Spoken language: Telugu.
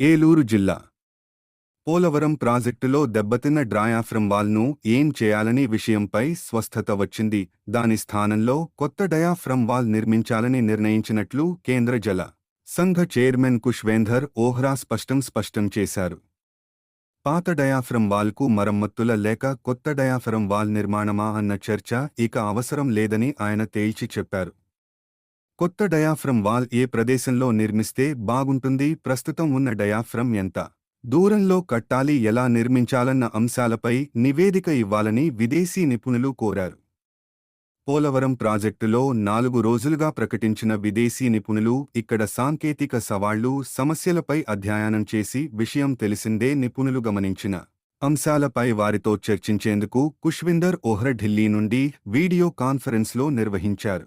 ఏలూరు జిల్లా. పోలవరం ప్రాజెక్టులో దెబ్బతిన్న డ్రాయాఫ్రమ్ వాల్ను ఏం చేయాలని విషయంపై స్వస్థత వచ్చింది. దాని స్థానంలో కొత్త డయాఫ్రమ్ వాల్ నిర్మించాలని నిర్ణయించినట్లు కేంద్ర జల సంఘ చైర్మన్ కుష్వేంధర్ ఓహ్రా స్పష్టం స్పష్టం చేశారు. పాత డయాఫ్రమ్ వాల్కు మరమ్మత్తుల లేక కొత్త డయాఫ్రమ్ వాల్ నిర్మాణమా అన్న చర్చ ఇక అవసరం లేదని ఆయన తేల్చి చెప్పారు. కొత్త డయాఫ్రమ్ వాల్ ఏ ప్రదేశంలో నిర్మిస్తే బాగుంటుంది? ప్రస్తుతం ఉన్న డయాఫ్రమ్ ఎంత? దూరంలో కట్టాలి ఎలా నిర్మించాలన్న అంశాలపై నివేదిక ఇవ్వాలని విదేశీ నిపుణులు కోరారు. పోలవరం ప్రాజెక్టులో నాలుగు రోజులుగా ప్రకటించిన విదేశీ నిపుణులు ఇక్కడ సాంకేతిక సవాళ్ళు సమస్యలపై అధ్యయనం చేసి విషయం తెలిసిందే నిపుణులు గమనించిన అంశాలపై వారితో చర్చించేందుకు కుష్విందర్ ఓహ్ర ఢిల్లీ నుండి వీడియో కాన్ఫరెన్స్లో నిర్వహించారు.